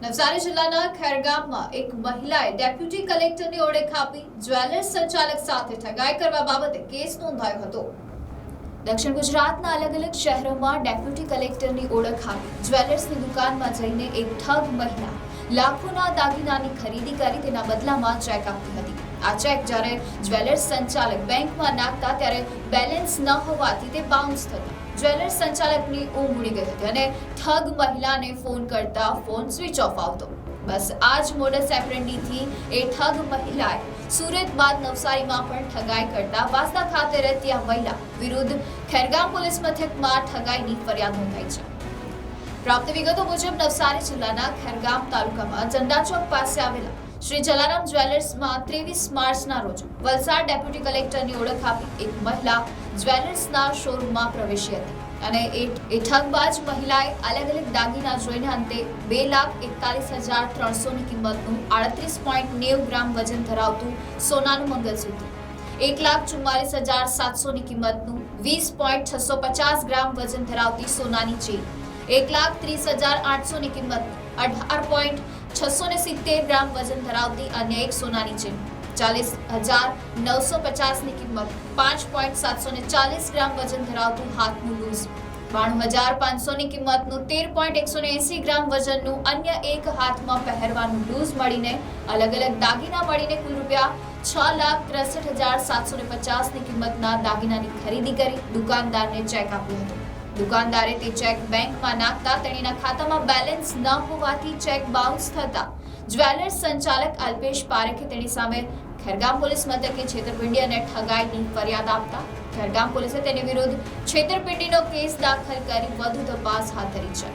નવસારી જિલ્લાના ખેરગામમાં એક મહિલાએ ડેપ્યુટી કલેક્ટરની ઓળખ આપી જ્વેલર્સ સંચાલક સાથે ઠગાઈ કરવા બાબતે કેસ નોંધાયો હતો. દક્ષિણ ગુજરાતના અલગ અલગ શહેરોમાં ડેપ્યુટી કલેક્ટરની ઓળખ આપી જ્વેલર્સની દુકાનમાં જઈને એક ઠગ મહિલા લાખોના દાગીનાની ખરીદી કરી તેના બદલામાં ચેક આપતી હતી. આ ચેક જ્યારે જ્વેલર્સ સંચાલક બેંકમાં નાખતા ત્યારે બેલેન્સ ન હોવાથી તે બાઉન્સ થતા. જ્વેલર્સ સંચાલકની ઊંઘ ઉડી ગઈ હતી અને ઠગ મહિલાને ફોન કરતા ફોન સ્વિચ ઓફ આવતો. બસ આ જ મોડસ એપ્રેન્ડીથી એ ઠગ મહિલાએ સુરત બાદ નવસારીમાં પણ ઠગાઈ કરતા વાસદા ખાતે રહેતી આ મહિલા વિરુદ્ધ ખેરગામ પોલીસ મથકમાં ઠગાઈની ફરિયાદ નોંધાઈ છે. પ્રાપ્ત વિગતો મુજબ નવસારી જિલ્લાના ખેરગામ તાલુકામાં ઝંડા ચોક પાસે આવેલા શ્રી જલારામ જ્વેલર્સમાં ત્રેવીસ માર્ચના રોજ વલસાડ ડેપ્યુટી કલેક્ટરની ઓળખ આપી એક મહિલા જ્વેલર્સના શોરૂમમાં પ્રવેશી હતી અને એ ઠગબાજ મહિલાએ અલગ અલગ દાગીના જોઈને અંતે બે લાખ એકતાલીસ હજાર ત્રણસોની કિંમતનું આડત્રીસ પોઈન્ટ નેવ ગ્રામ વજન ધરાવતું સોનાનું મંગલસૂત્ર, એક લાખ ચુમ્માલીસ હજાર સાતસોની કિંમતનું વીસ પોઈન્ટ છસો પચાસ ગ્રામ વજન ધરાવતી સોનાની ચેન, એક લાખ ત્રીસ હજાર આઠસોની કિંમત અઢાર પોઈન્ટ છસો ને સિત્તેર ગ્રામ વજન ધરાવતી અન્ય એક સોનાની ચેન. ચાલીસ હજાર નવસો પચાસની કિંમત પાંચ પોઈન્ટ સાતસો ને ચાલીસ ગ્રામ વજન ધરાવતું હાથનું લૂઝ. બાણું હજાર પાંચસોની કિંમતનું તેર પોઈન્ટ એકસો ને એંસી ગ્રામ વજનનું અન્ય એક હાથમાં પહેરવાનું લૂઝ મળીને અલગ અલગ દાગીના મળીને કુલ રૂપિયા છ લાખ ત્રેસઠ હજાર સાતસો ને પચાસની કિંમતના દાગીનાની ખરીદી કરી દુકાનદારને ચેક આપ્યો હતો. દુકાનદારે તે ચેક બેંકમાં નાખતા તેણીના ખાતામાં બેલેન્સ ન હોવાથી ચેક બાઉન્સ થતા જ્વેલર્સ સંચાલક અલ્પેશ પારેખે તેની સામે ખેરગામ પોલીસ મથકે છેતરપિંડી અને ઠગાઈની ફરિયાદ આપતા ખેરગામ પોલીસે તેની વિરુદ્ધ છેતરપિંડીનો કેસ દાખલ કરી વધુ તપાસ હાથ ધરી છે.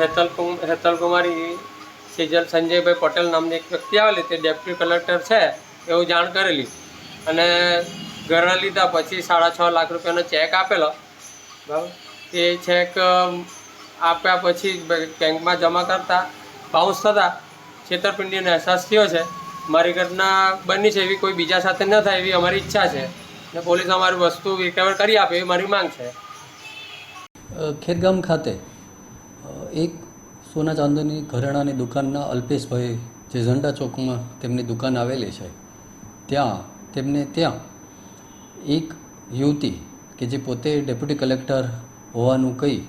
હેતલ હેતલ કુમારી સિજલ સંજયભાઈ પટેલ નામની એક વ્યક્તિ આવેલી, તે ડેપ્યુટી કલેક્ટર છે, એવું જાણ કરેલી. અને ઘરે લીધા પછી સાડા છ લાખ રૂપિયાનો ચેક આપેલો. બરાબર. એ ચેક આપ્યા પછી બેંકમાં જમા કરતા. બાઉન્સ થતા. છેતરપિંડીનો અહેસાસ થયો છે. મારી ઘટના બની છે એવી કોઈ બીજા સાથે ન થાય એવી અમારી ઈચ્છા છે. ને પોલીસ અમારી વસ્તુ રિકવર કરી આપે એવી મારી માંગ છે. ખેરગામ ખાતે એક સોના ચાંદીની ઘરેણાની દુકાનના અલ્પેશભાઈ જે ઝંડા ચોકમાં તેમની દુકાન આવેલી છે, ત્યાં, તેમને ત્યાં એક યુવતી કે જે પોતે ડેપ્યુટી કલેક્ટર હોવાનું કહી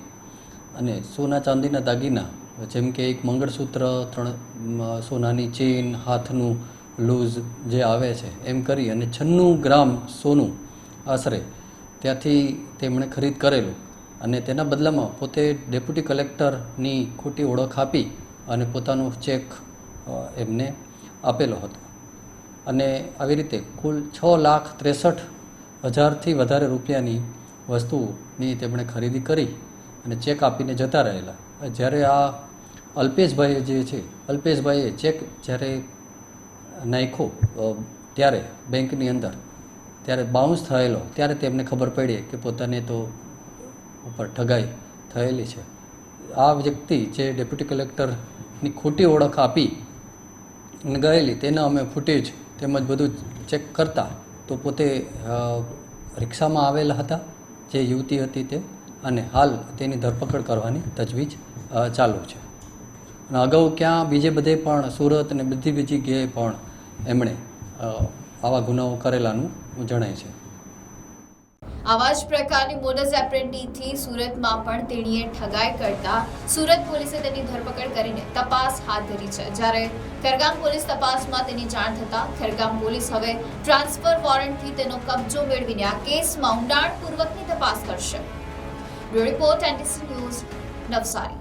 અને સોના ચાંદીના દાગીના, જેમ કે એક મંગળસૂત્ર, ત્રણ સોનાની ચેન, હાથનું લૂઝ જે આવે છે, એમ કરી અને છન્નું ગ્રામ સોનું આશરે ત્યાંથી તેમણે ખરીદ કરેલું અને તેના બદલામાં પોતે ડેપ્યુટી કલેક્ટરની ખોટી ઓળખ આપી અને પોતાનો ચેક એમને આપેલો હતો. અને આવી રીતે કુલ છ લાખ ત્રેસઠ હજારથી વધારે રૂપિયાની વસ્તુની તેમણે ખરીદી કરી અને ચેક આપીને જતા રહેલા. જ્યારે આ અલ્પેશભાઈ જે છે, અલ્પેશભાઈએ ચેક જ્યારે નાખ્યો ત્યારે બેંકની અંદર, ત્યારે બાઉન્સ થયેલો, ત્યારે તેમને ખબર પડી કે પોતાને તો ઉપર ઠગાઈ થયેલી છે. આ વ્યક્તિ જે ડેપ્યુટી કલેક્ટરની ખોટી ઓળખ આપી ગયેલી, તેના અમે ફૂટેજ તેમજ બધું ચેક કરતા તો પોતે રિક્ષામાં આવેલા હતા, જે યુવતી હતી તે, અને હાલ તેની ધરપકડ કરવાની તજવીજ ચાલુ છે. અને અગાઉ ક્યાં બીજે બધે પણ સુરત અને બધી બીજી જગ્યાએ પણ એમણે આવા ગુનાઓ કરેલાનું જણાય છે. આવા જ પ્રકારની મોડસ એપ્રેન્ડીથી સુરતમાં પણ તેણીએ ઠગાઈ કરતા સુરત પોલીસે તેની ધરપકડ કરીને તપાસ હાથ ધરી છે. જ્યારે ખેરગામ પોલીસ તપાસમાં તેની જાણ થતા ખેરગામ પોલીસ હવે ટ્રાન્સફર વોરંટથી તેનો કબજો મેળવીને આ કેસમાં ઊંડાણપૂર્વકની તપાસ કરશે. Bureau report NTC news Navsari.